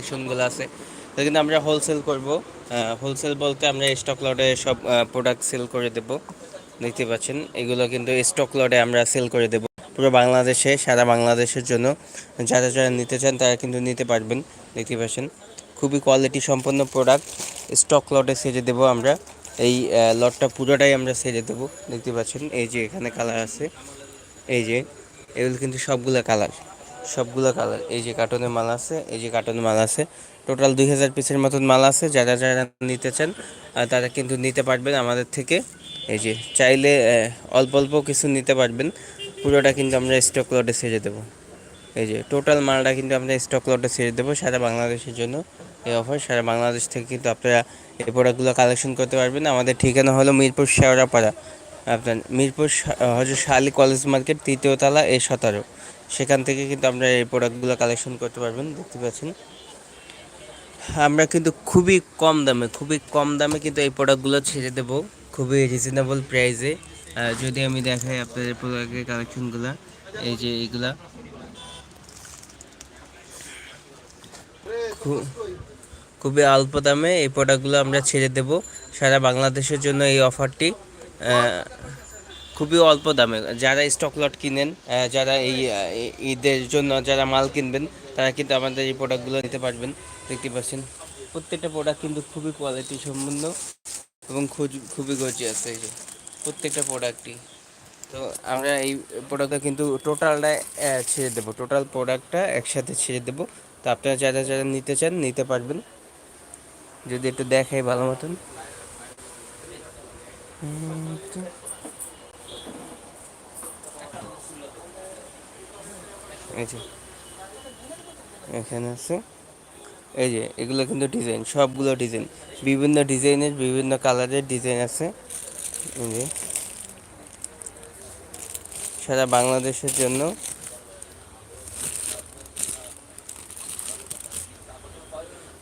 কালেকশনগুলো আছে। তো কিন্তু আমরা হোলসেল করব। হোলসেল বলতে আমরা স্টক লটে সব প্রোডাক্ট সেল করে দেব। দেখতে পাচ্ছেন? এগুলো কিন্তু স্টক লটে আমরা সেল করে দেব। পুরো বাংলাদেশে, সারা বাংলাদেশের জন্য যারা যারা নিতে চান তারা কিন্তু নিতে পারবেন। দেখতে পাচ্ছেন? খুবই কোয়ালিটি সম্পন্ন প্রোডাক্ট স্টক লটে সেরে দেব আমরা। এই লটটা পুরোটাই আমরা সেরে দেব। দেখতে পাচ্ছেন? এই যে এখানে কালার আছে। এই যে, এগুলো কিন্তু সবগুলো কালার সবগুলো কালার এই যে কার্টনের মাল আছে, এই যে কার্টনের মাল আছে। টোটাল দুই হাজার পিসের মতন মাল আছে, যারা যারা নিতে চান তারা কিন্তু নিতে পারবেন আমাদের থেকে। এই যে চাইলে অল্প অল্প কিছু নিতে পারবেন। পুরোটা কিন্তু আমরা স্টক লটে ছেড়ে দেবো। এই যে টোটাল মালটা কিন্তু আমরা স্টক লটে ছেড়ে দেবো সারা বাংলাদেশের জন্য এই অফার সারা বাংলাদেশ থেকে কিন্তু আপনারা এই প্রোডাক্টগুলো কালেকশন করতে পারবেন। আমাদের ঠিকানা হলো মিরপুর শেওড়াপাড়া। আপনার মিরপুর হজরত শাহ কলেজ মার্কেট তৃতীয় তলা, এ সতেরো। সেখান থেকে কিন্তু আমরা এই প্রোডাক্টগুলো কালেকশন করতে পারবেন, দেখতে পাচ্ছেন। আমরা কিন্তু খুবই কম দামে, খুবই কম দামে কিন্তু এই প্রোডাক্টগুলো ছেড়ে দেবো, খুবই রিজনেবল প্রাইসে যদি আমি দেখাই আপনাদের প্রোডাক্টের কালেকশনগুলো এই যে এইগুলা। খুবই অল্প দামে এই প্রোডাক্টগুলো আমরা ছেড়ে দেব, সারা বাংলাদেশের জন্য এই অফারটি খুবই অল্প দামে। যারা স্টক লট কিনেন যারা এই ঈদের জন্য যারা মাল কিনবেন, তারা কিন্তু আমাদের এই প্রোডাক্টগুলো নিতে পারবেন। দেখতে পাচ্ছেন, প্রত্যেকটা প্রোডাক্ট কিন্তু খুবই কোয়ালিটি সম্পন্ন এবং খুব- খুবই গর্জিয়াস এই যে, প্রত্যেকটা প্রোডাক্টই তো আমরা এই প্রোডাক্টটা কিন্তু টোটালটা ছেড়ে দেবো। টোটাল প্রোডাক্টটা একসাথে ছেড়ে দেবো। তো আপনারা যারা যারা নিতে চান, নিতে পারবেন। যদি একটু দেখাই ভালো মতন উম, তো- এই যে, এখানে আছে। এই যে, এগুলো কিন্তু ডিজাইন, সবগুলো ডিজাইন। বিভিন্ন ডিজাইনের, বিভিন্ন কালারের ডিজাইন আছে। এই যে, সারা বাংলাদেশের জন্য।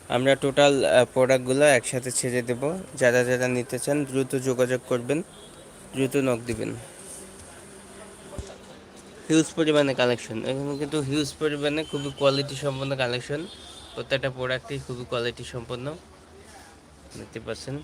আমরা টোটাল প্রোডাক্টগুলো একসাথে ছেড়ে দেব। যারা যারা নিতে চান, দ্রুত যোগাযোগ করবেন, দ্রুত নক দিবেন। হিউজ পরিমাণে কালেকশন এখানে কিন্তু হিউজ পরিমাণে খুবই কোয়ালিটি সম্পন্ন কালেকশন প্রত্যেকটা প্রোডাক্টই খুবই কোয়ালিটি সম্পন্ন। দেখতে পাচ্ছেন?